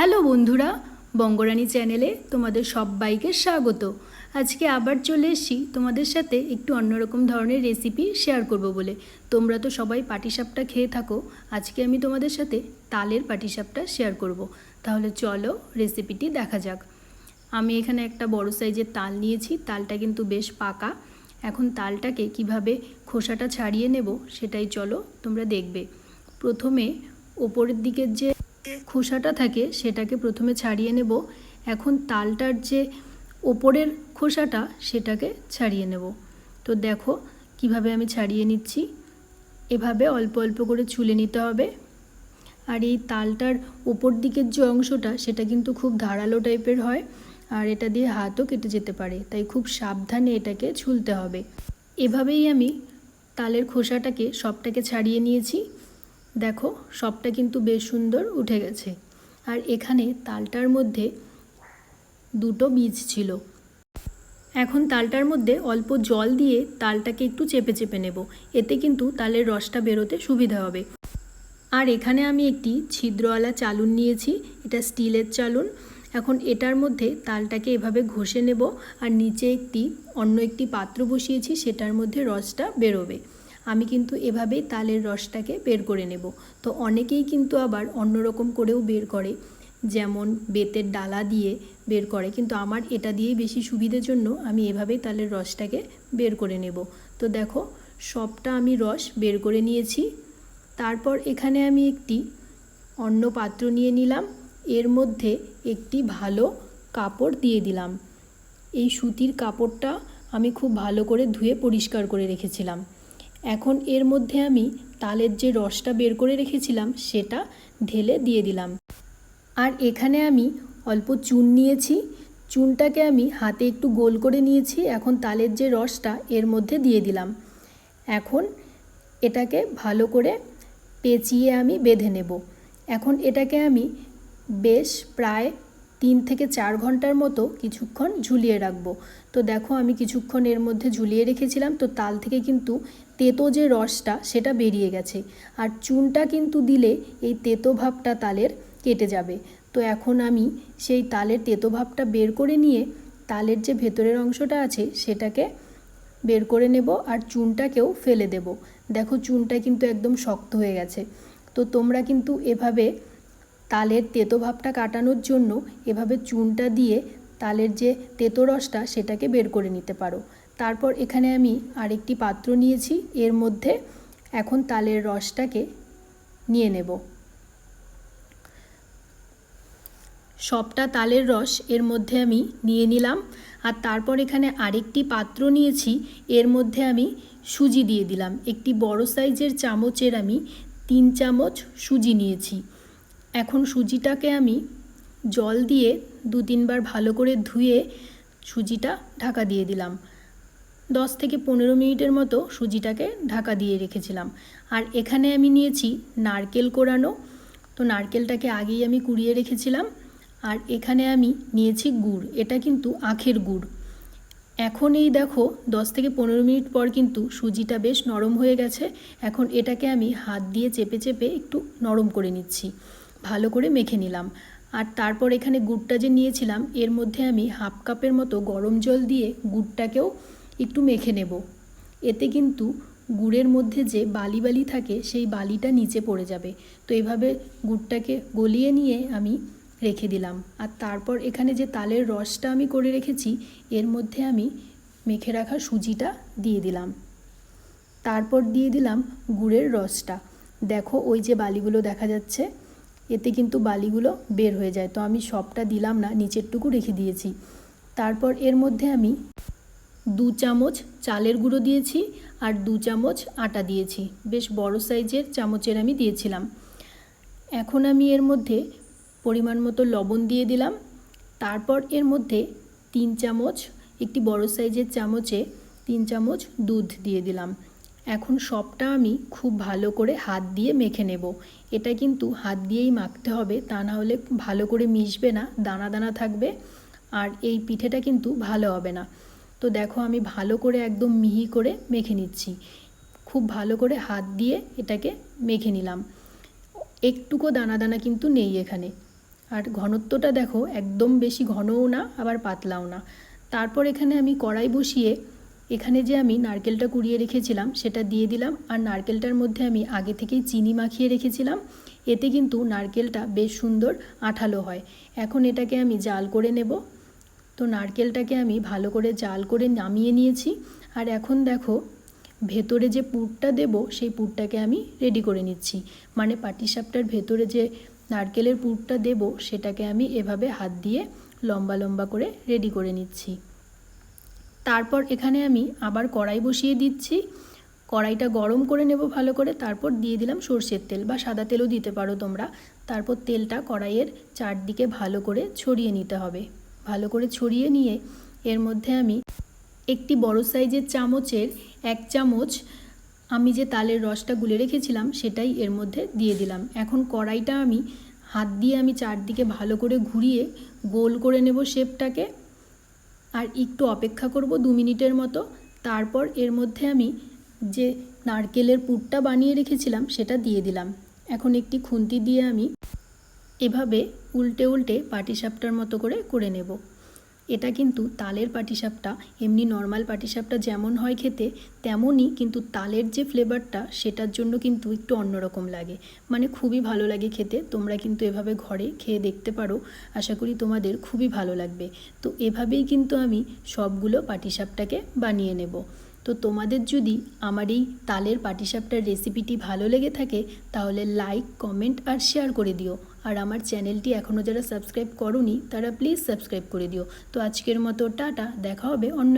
Hello বন্ধুরা, বঙ্গরানী চ্যানেলে তোমাদের সবাইকে স্বাগত। আজকে আবার চলে এসেছি তোমাদের সাথে একটু অন্যরকম ধরনের রেসিপি শেয়ার করব বলে। তোমরা তো সবাই পাটিসাপটা খেয়ে থাকো, আজকে আমি তোমাদের সাথে তালের পাটিসাপটা শেয়ার করব। তাহলে চলো রেসিপিটি দেখা যাক। আমি এখানে একটা বড় সাইজের তাল নিয়েছি, তালটা কিন্তু বেশ পাকা। এখন তালটাকে কীভাবে খোসাটা ছাড়িয়ে নেব সেটাই চলো তোমরা দেখবে। প্রথমে ওপরের দিকের যে খোসাটা থাকে, সেটাকে প্রথমে ছাড়িয়ে নেব। এখন তালটার যে ওপরের খোসাটা, সেটাকে ছাড়িয়ে নেব। তো দেখো কীভাবে আমি ছাড়িয়ে নিচ্ছি। এভাবে অল্প অল্প করে ছুলে নিতে হবে। আর এই তালটার ওপর দিকের যে অংশটা, সেটা কিন্তু খুব ধারালো টাইপের হয়। আর এটা দিয়ে হাতও কেটে যেতে পারে। তাই খুব সাবধানে এটাকে ছুলতে হবে। এভাবেই আমি তালের খোসাটাকে সবটাকে ছাড়িয়ে নিয়েছি। দেখো, সবটা কিন্তু বেশ সুন্দর উঠে গেছে। আর এখানে তালটার মধ্যে দুটো বীজ ছিল। এখন তালটার মধ্যে অল্প জল দিয়ে তালটাকে একটু চেপে চেপে নেব। এতে কিন্তু তালের রসটা বেরোতে সুবিধা হবে। আর এখানে আমি একটি ছিদ্রওয়ালা চালুন নিয়েছি, এটা স্টিলের চালুন। এখন এটার মধ্যে তালটাকে এভাবে ঘষে নেব। আর নিচে একটি, অন্য একটি পাত্র বসিয়েছি, সেটার মধ্যে রসটা বেরোবে। আমি কিন্তু এভাবেই তালের রসটাকে বের করে নেব। তো অনেকেই কিন্তু আবার অন্যরকম করেও বের করে, যেমন বেতের ডালা দিয়ে বের করে। কিন্তু আমার এটা দিয়েই বেশি সুবিধের জন্য আমি এভাবেই তালের রসটাকে বের করে নেব। তো দেখো, সবটা আমি রস বের করে নিয়েছি। তারপর এখানে আমি একটি অন্য পাত্র নিয়ে নিলাম। এর মধ্যে একটি ভালো কাপড় দিয়ে দিলাম। এই সুতির কাপড়টা আমি খুব ভালো করে ধুয়ে পরিষ্কার করে রেখেছিলাম। এখন এর মধ্যে আমি তালের যে রসটা বের করে রেখেছিলাম, সেটা ঢেলে দিয়ে দিলাম। আর এখানে আমি অল্প চুন নিয়েছি। চুনটাকে আমি হাতে একটু গোল করে নিয়েছি, এখন তালের যে রসটা, এর মধ্যে দিয়ে দিলাম। এখন এটাকে ভালো করে পেঁচিয়ে আমি বেঁধে নেব। এখন এটাকে আমি বেশ প্রায় তিন থেকে চার ঘণ্টার মতো কিছুক্ষণ ঝুলিয়ে রাখব। তো দেখো আমি কিছুক্ষণ এর মধ্যে ঝুলিয়ে রেখেছিলাম, তো তাল থেকে কিন্তু তেতো যে রসটা সেটা বেরিয়ে গেছে। আর চুনটা কিন্তু দিলে এই তেতো ভাবটা তালের কেটে যাবে। তো এখন আমি সেই তালের তেতো ভাবটা বের করে নিয়ে তালের যে ভেতরের অংশটা আছে সেটাকে বের করে নেব আর চুনটাকেও ফেলে দেব। দেখো চুনটা কিন্তু একদম শক্ত হয়ে গেছে। তো তোমরা কিন্তু এভাবে তালের তেতো ভাবটা কাটানোর জন্য এভাবে চুনটা দিয়ে তালের যে তেতো রসটা সেটাকে বের করে নিতে পারো। তারপর এখানে আমি আরেকটি পাত্র নিয়েছি, এর মধ্যে এখন তালের রসটাকে নিয়ে নেব। সবটা তালের রস এর মধ্যে আমি নিয়ে নিলাম আর তারপর এখানে আরেকটি পাত্র নিয়েছি, এর মধ্যে আমি সুজি দিয়ে দিলাম। একটি বড় সাইজের চামচের আমি তিন চামচ সুজি নিয়েছি। এখন সুজিটাকে আমি জল দিয়ে দু তিনবার ভালো করে ধুয়ে সুজিটা ঢাকা দিয়ে দিলাম। দশ থেকে পনেরো মিনিটের মতো সুজিটাকে ঢাকা দিয়ে রেখেছিলাম। আর এখানে আমি নিয়েছি নারকেল কোরানো। তো নারকেলটাকে আগেই আমি কুড়িয়ে রেখেছিলাম। আর এখানে আমি নিয়েছি গুড়। এটা কিন্তু আখের গুড়। এখন এই দেখো, দশ থেকে পনেরো মিনিট পর কিন্তু সুজিটা বেশ নরম হয়ে গেছে। এখন এটাকে আমি হাত দিয়ে চেপে চেপে একটু নরম করে নিচ্ছি। ভালো করে মেখে নিলাম। আর তারপর এখানে গুড়টা যে নিয়েছিলাম, এর মধ্যে আমি হাফ কাপের মতো গরম জল দিয়ে গুড়টাকেও একটু মেখে নেব। এতে কিন্তু গুড়ের মধ্যে যে বালি বালি থাকে, সেই বালিটা নিচে পড়ে যাবে। তো এইভাবে গুড়টাকে গলিয়ে নিয়ে আমি রেখে দিলাম। আর তারপর এখানে যে তালের রসটা আমি করে রেখেছি, এর মধ্যে আমি মেখে রাখা সুজিটা দিয়ে দিলাম। তারপর দিয়ে দিলাম গুড়ের রসটা। দেখো ওই যে বালিগুলো দেখা যাচ্ছে এতে কিন্তু বালিগুলো বের হয়ে যায়। তো আমি সবটা দিলাম না, নিচেরটুকু রেখে দিয়েছি। তারপর এর মধ্যে আমি দু চামচ চালের গুঁড়ো দিয়েছি আর দু চামচ আটা দিয়েছি। বেশ বড় সাইজের চামচের আমি দিয়েছিলাম। এখন আমি এর মধ্যে পরিমাণ মতো লবণ দিয়ে দিলাম। তারপর এর মধ্যে তিন চামচ, একটি বড় সাইজের চামচে তিন চামচ দুধ দিয়ে দিলাম। এখন সবটা আমি খুব ভালো করে হাত দিয়ে মেখে নেব। এটা কিন্তু হাত দিয়েই মাখতে হবে, তা না হলে ভালো করে মিশবে না, দানা দানা থাকবে, আর এই পিঠেটা কিন্তু ভালো হবে না। তো দেখো আমি ভালো করে একদম মিহি করে মেখে নিচ্ছি। খুব ভালো করে হাত দিয়ে এটাকে মেখে নিলাম। একটুকো দানা দানা কিন্তু নেই এখানে। আর ঘনত্বটা দেখো, একদম বেশি ঘনও না, আবার পাতলাও না। তারপর এখানে আমি কড়াই বসিয়ে এখানে যে আমি নারকেলটা কুড়িয়ে রেখেছিলাম, সেটা দিয়ে দিলাম। আর নারকেলটার মধ্যে আমি আগে থেকেই চিনি মাখিয়ে রেখেছিলাম। এতে কিন্তু নারকেলটা বেশ সুন্দর আঠালো হয়। এখন এটাকে আমি জাল করে নেব। তো নারকেলটাকে আমি ভালো করে জাল করে নামিয়ে নিয়েছি। আর এখন দেখো, ভেতরে যে পুরটা দেব, সেই পুরটাকে আমি রেডি করে নিচ্ছি। মানে পাটিসাপটার ভেতরে যে নারকেলের পুরটা দেব, সেটাকে আমি এভাবে হাত দিয়ে লম্বা লম্বা করে রেডি করে নিচ্ছি। তারপর এখানে আমি আবার কড়াই বসিয়ে দিচ্ছি। কড়াইটা গরম করে নেব ভালো করে। তারপর দিয়ে দিলাম সর্ষের তেল বা সাদা তেলও দিতে পারো তোমরা। তারপর তেলটা কড়াইয়ের চারদিকে ভালো করে ছড়িয়ে নিতে হবে। ভালো করে ছড়িয়ে নিয়ে এর মধ্যে আমি একটি বড় সাইজের চামচের এক চামচ আমি যে তালের রসটা গুলে রেখেছিলাম সেটাই এর মধ্যে দিয়ে দিলাম। এখন কড়াইটা আমি হাত দিয়ে আমি চারদিকে ভালো করে ঘুরিয়ে গোল করে নেব শেপটাকে। আর একটু অপেক্ষা করব দু মিনিটের মতো। তারপর এর মধ্যে আমি যে নারকেলের পুরটা বানিয়ে রেখেছিলাম, সেটা দিয়ে দিলাম। এখন একটি খুন্তি দিয়ে আমি এভাবে উল্টে উল্টে পাটিসাপটার মতো করে করে নেব। এটা কিন্তু তালের পাটিসাপটা, এমনি নর্মাল পাটিসাপটা যেমন হয় খেতে, তেমনই কিন্তু তালের যে ফ্লেভারটা সেটার জন্য কিন্তু একটু অন্যরকম লাগে। মানে খুবই ভালো লাগে খেতে, তোমরা কিন্তু এভাবে ঘরে খেয়ে দেখতে পারো। আশা করি তোমাদের খুবই ভালো লাগবে। তো এভাবেই কিন্তু আমি সবগুলো পাটিসাপটাকে বানিয়ে নেব। তো তোমাদের যদি আমার এই তালের পাটিসাপটার রেসিপিটি ভালো লেগে থাকে, তাহলে লাইক কমেন্ট আর শেয়ার করে দিও। আর আমার চ্যানেলটি এখনও যারা সাবস্ক্রাইব করনি, তারা প্লিজ সাবস্ক্রাইব করে দিও। তো আজকের মতো টাটা, দেখা হবে অন্য